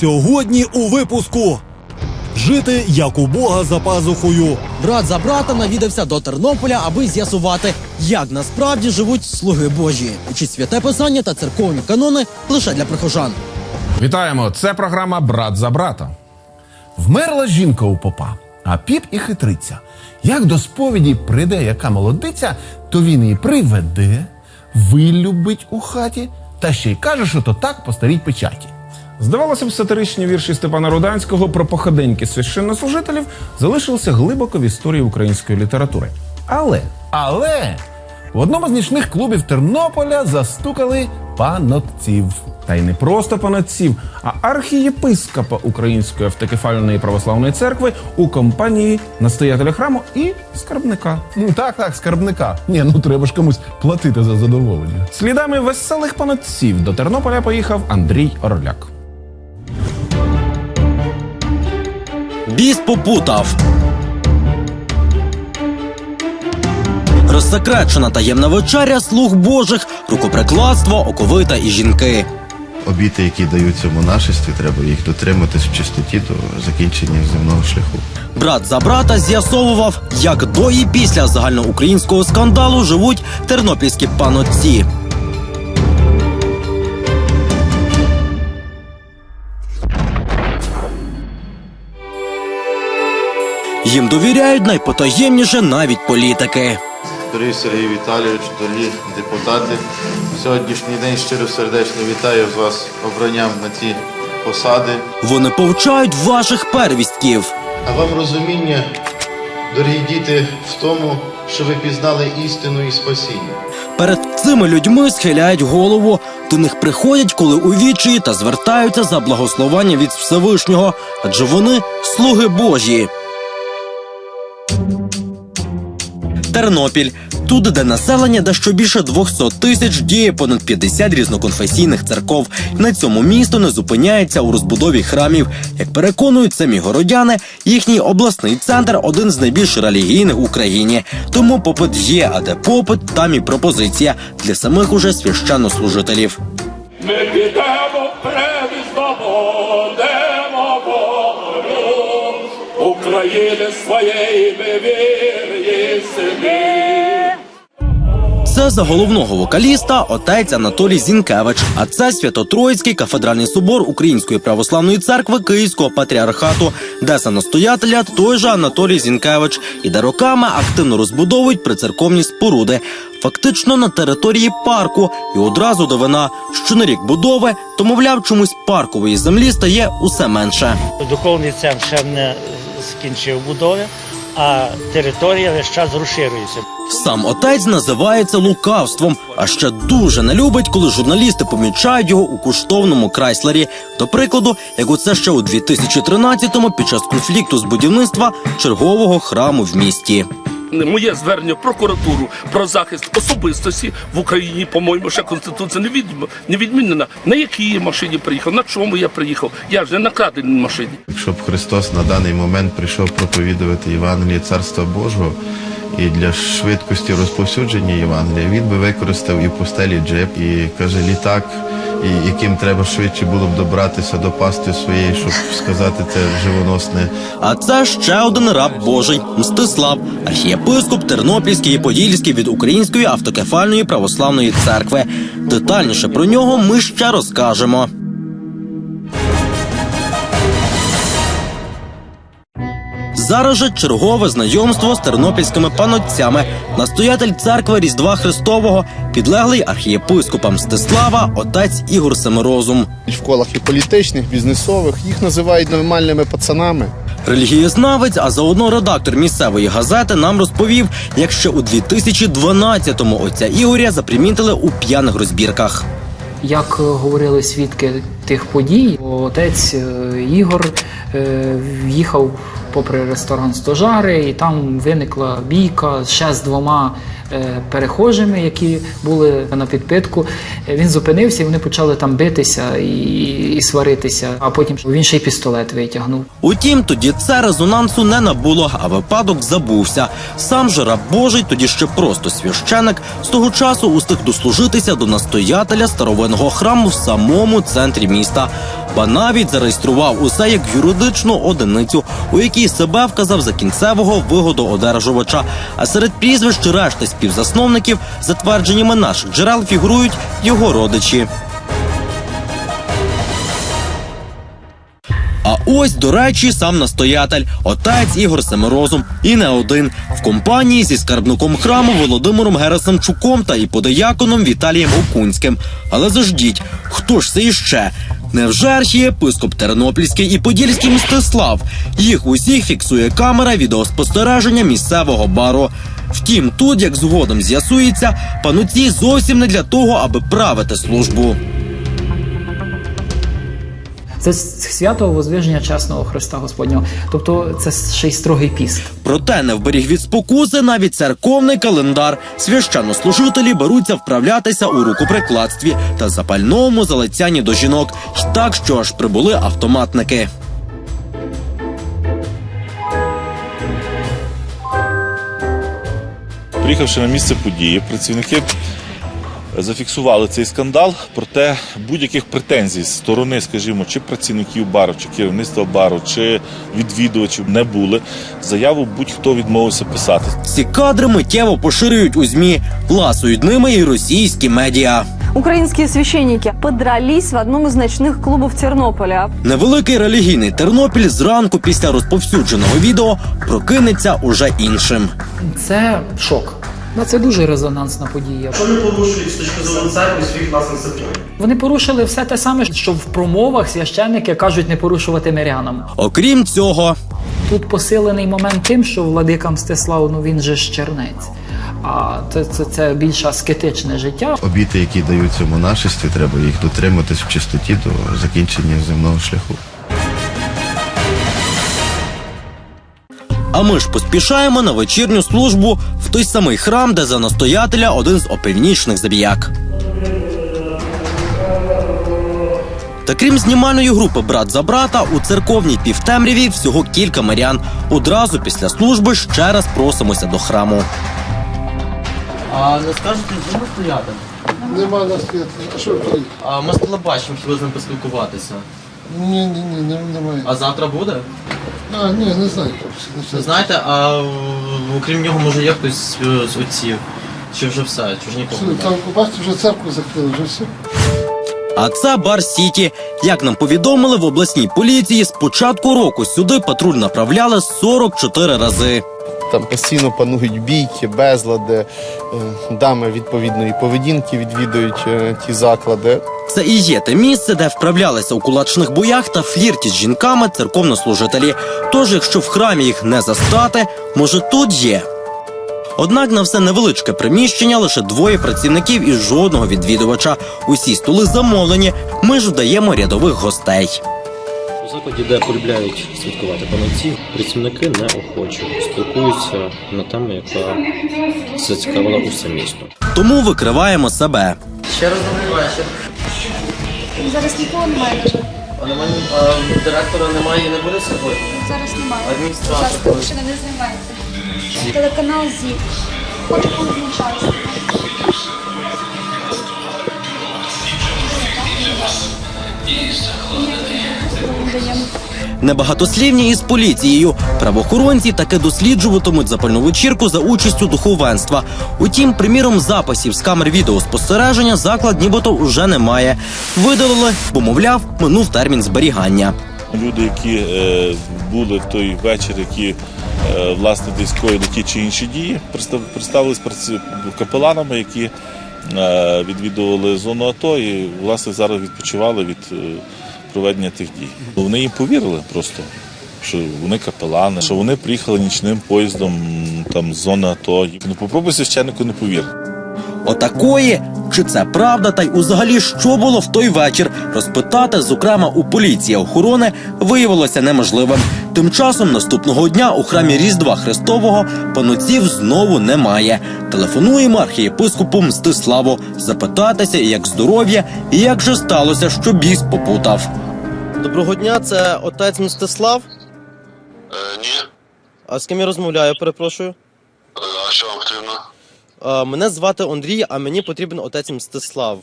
Сьогодні у випуску. Жити як у Бога за пазухою. Брат за брата навідався до Тернополя, аби з'ясувати, як насправді живуть слуги Божі, чи святе писання та церковні канони лише для прихожан. Вітаємо! Це програма Брат за брата. Вмерла жінка у попа, а піп і хитриться. Як до сповіді прийде яка молодиця, то він її приведе, вилюбить у хаті, та ще й каже, що то так по старій печаті. Здавалося б, сатиричні вірші Степана Руданського про походеньки священнослужителів залишилися глибоко в історії української літератури. Але, але в одному з нічних клубів Тернополя застукали панотців. Та й не просто панотців, а архієпископа Української автокефальної православної церкви у компанії настоятеля храму і скарбника. Ну так, так, скарбника. Ні, ну треба ж комусь платити за задоволення. Слідами веселих панотців до Тернополя поїхав Андрій Орляк. Біс попутав. Розсекречена таємна вечеря слуг Божих, рукоприкладство, оковита і жінки. Обіти, які даються в монашестві, треба їх дотриматись в чистоті до закінчення земного шляху. Брат за брата з'ясовував, як до і після загальноукраїнського скандалу живуть тернопільські панотці. Їм довіряють найпотаємніше навіть політики. Дорогі Сергій Віталійович, дорогі депутати, сьогоднішній день щиро сердечно вітаю з вас обранням на ці посади. Вони повчають ваших первістків. А вам розуміння, дорогі діти, в тому, що ви пізнали істину і спасіння. Перед цими людьми схиляють голову. До них приходять, коли у вічі та звертаються за благословення від Всевишнього, адже вони слуги Божі. Тернопіль тут, де населення дещо більше 200 тисяч, діє понад 50 різноконфесійних церков. На цьому місто не зупиняється у розбудові храмів. Як переконують самі городяни, їхній обласний центр один з найбільш релігійних в Україні. Тому попит є, а де попит, там і пропозиція для самих уже священнослужителів. України своєї ми вірні собі. Це за головного вокаліста отець Анатолій Зінкевич. А це Свято-Троїцький кафедральний собор Української православної церкви Київського патріархату, де за настоятеля той же Анатолій Зінкевич і де роками активно розбудовують прицерковні споруди. Фактично на території парку, і одразу до вина, що на рік будови, то мовляв, чомусь паркової землі стає усе менше. Духовний центр ще не скінчив будови, а територія весь час розширюється. Сам отець називається лукавством, а ще дуже не любить, коли журналісти помічають його у коштовному крайслері. До прикладу, як оце ще у 2013-му під час конфлікту з будівництва чергового храму в місті. Моє звернення в прокуратуру про захист особистості в Україні, по-моєму, ще конституція не, від... не відмінена. На якій машині приїхав, на чому я приїхав. Я ж не на краденій машині. Якщо б Христос на даний момент прийшов проповідувати Євангеліє Царства Божого, і для швидкості розповсюдження Євангелія він би використав і пустелі джип, і каже літак, і яким треба швидше було б добратися до пасти своєї, щоб сказати це живоносне А це ще один раб Божий Мстислав, архієпископ Тернопільський і Подільський від Української автокефальної православної церкви. Детальніше про нього ми ще розкажемо. Зараз же чергове знайомство з тернопільськими панотцями. Настоятель церкви Різдва Христового, підлеглий архієпископа Мстислава, отець Ігор Семирозум. в колах і політичних, бізнесових. Їх називають нормальними пацанами. Релігієзнавець, а заодно редактор місцевої газети нам розповів, як ще у 2012-му отця Ігоря запримітили у п'яних розбірках. Як е, говорили свідки тих подій, отець е, Ігор е, їхав попри ресторан Стожари, і там виникла бійка ще з двома перехожими, які були на підпитку. Е, Він зупинився і вони почали там битися і, і сваритися. А потім він ще й пістолет витягнув. Утім, тоді це резонансу не набуло, а випадок забувся. Сам же Божий, тоді ще просто священик, з того часу устиг дослужитися до настоятеля старовинного храму в самому центрі міста. Ба навіть зареєстрував усе як юридичну одиницю, у якій себе вказав за кінцевого вигодоодержувача. А серед прізвищ решти співзасновників, за твердженнями наших джерел, фігурують його родичі. А ось, до речі, сам настоятель, отець Ігор Семирозум. І не один в компанії зі скарбником храму Володимиром Герасимчуком та іподияконом Віталієм Окунським. Але заждіть, хто ж це іще? Невже архієпископ Тернопільський і Подільський Мстислав? Їх усіх фіксує камера відеоспостереження місцевого бару. Втім, тут, як згодом з'ясується, пануці зовсім не для того, аби правити службу. Це свято Возвиження чесного Христа Господнього. Тобто це ще й строгий піст. Проте не вберіг від спокуси навіть церковний календар. Священнослужителі беруться вправлятися у рукоприкладстві та запальному залицянні до жінок. І так, що аж прибули автоматники. Приїхавши на місце події, працівники зафіксували цей скандал, проте будь-яких претензій з сторони, скажімо, чи працівників бару, чи керівництва бару, чи відвідувачів не були. Заяву будь-хто відмовився писати. Ці кадри миттєво поширюють у змі, ласують ними і російські медіа. Украинские священники подрались в одном из ночных клубов Тернополя. Невеликий релігійний Тернопіль зранку після розповсюдженого відео прокинеться уже іншим. Це шок. Ну, Це дуже резонансна подія. Що не порушують з точки зору церкви своїх власних законів? Вони порушили все те саме, що в промовах священники кажуть не порушувати мирянам. Окрім цього, Тут посилений момент тим, що владика Мстислав, ну він же ж чернець. А це, це, це більш аскетичне життя. Обіти, які даються в монашестві, треба їх дотриматись в чистоті до закінчення земного шляху. А ми ж поспішаємо на вечірню службу в той самий храм, де за настоятеля один з опівнічних забіяк. Та крім знімальної групи брат за брата, у церковній півтемряві всього кілька мирян. Одразу після служби ще раз просимося до храму. А не скажете, де настоятель? Нема на світ. А що ви? А ми з телебачимо, хотіли з ним поспілкуватися. Ні, ні, ні, немає. А завтра буде? А, ні, не знаю. Знаєте, а окрім нього може є хтось з отців? Чи вже все? Чи ж нікого? Там, бачите, вже церкву закрили, вже все. А це бар Сіті. Як нам повідомили в обласній поліції, з початку року сюди патруль направляли 44 рази. Там постійно панують бійки, безлади, е, дами відповідної поведінки відвідують е, ті заклади. Це і є те місце, де вправлялися у кулачних боях та флірті з жінками церковнослужителі. Тож, якщо в храмі їх не застати, може тут є. Однак на все невеличке приміщення лише двоє працівників і жодного відвідувача. Усі столи замовлені. Ми ж вдаємо рядових гостей. У закладі, де полюбляють святкувати панотці, працівники неохоче спілкуються на тему, яка зацікавила усе місто. Тому викриваємо себе. Ще раз добрий вечір. Зараз нікого немає. А немає а, директора немає і не буде сьогодні. Зараз немає. Адміністратор. Зараз не займається. Телеканал ЗІ. Хочу повідмічатися. Даємо. Небагатослівні із поліцією. Правоохоронці таки досліджуватимуть запальну вечірку за участю духовенства. Утім, приміром, записів з камер відеоспостереження заклад нібито вже немає. Видалили, бо мовляв, минув термін зберігання. Люди, які е, були в той вечір, які е, власне десь коїли ті чи інші дії, представ- представились праці- капеланами, які е, відвідували зону АТО і власне зараз відпочивали від е, проведення тих дій. Вони їм повірили просто. Що вони капелани, що вони приїхали нічним поїздом там з зони АТО. Ну попробуй священнику не повірити. Отакої, чи це правда, та й узагалі що було в той вечір, розпитати, зокрема у поліції охорони, виявилося неможливим. Тим часом наступного дня у храмі Різдва Христового панотців знову немає. Телефонуємо архієпископу Мстиславу запитатися, як здоров'я і як же сталося, що біс попутав. Доброго дня, це отець Мстислав. Е, ні. А з ким я розмовляю, перепрошую? Е, А що вам потрібно? А, мене звати Андрій, а мені потрібен отець Мстислав.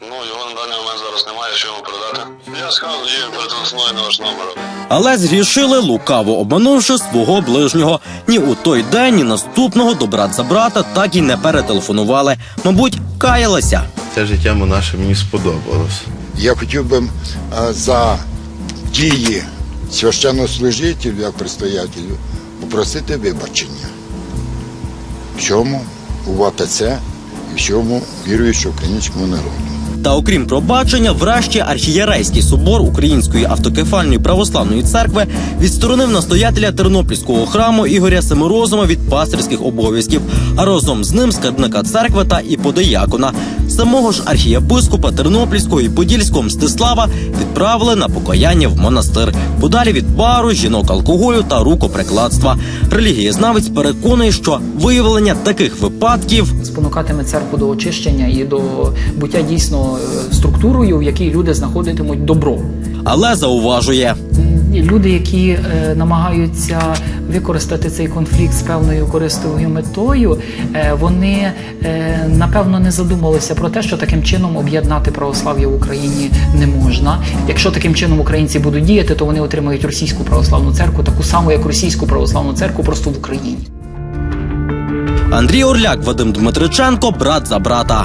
Ну, його на даний момент зараз немає, що йому передати. Я скажу, тоді він перетелефонує на ваш номер. Але згрішили лукаво обманувши свого ближнього. Ні у той день, ні наступного до брат за брата так і не перетелефонували. Мабуть, каялися. Це життя наше мені сподобалось. Я хотів би е, за дії священнослужителів, як предстоятелю, попросити вибачення. В чому у ВАТЦ і в чому віруючи українському народу. Та окрім пробачення, врешті архієрейський собор Української автокефальної православної церкви відсторонив настоятеля Тернопільського храму Ігоря Семирозума від пастирських обов'язків, а разом з ним скарбника церкви та іподеякона. Самого ж архієпископа Тернопільського і Подільського Мстислава відправили на покаяння в монастир, подалі від бару, жінок алкоголю та рукоприкладства. Релігієзнавець переконує, що виявлення таких випадків спонукатиме церкву до очищення і до буття дійсно е, структурою, в якій люди знаходитимуть добро. але зауважує. Люди, які е, намагаються використати цей конфлікт з певною користовою метою, е, вони е, напевно не задумалися про те, що таким чином об'єднати православ'я в Україні не можна. Якщо таким чином українці будуть діяти, то вони отримають російську православну церкву, таку саму як російську православну церкву, просто в Україні. Андрій Орляк, Вадим Дмитриченко, брат за брата.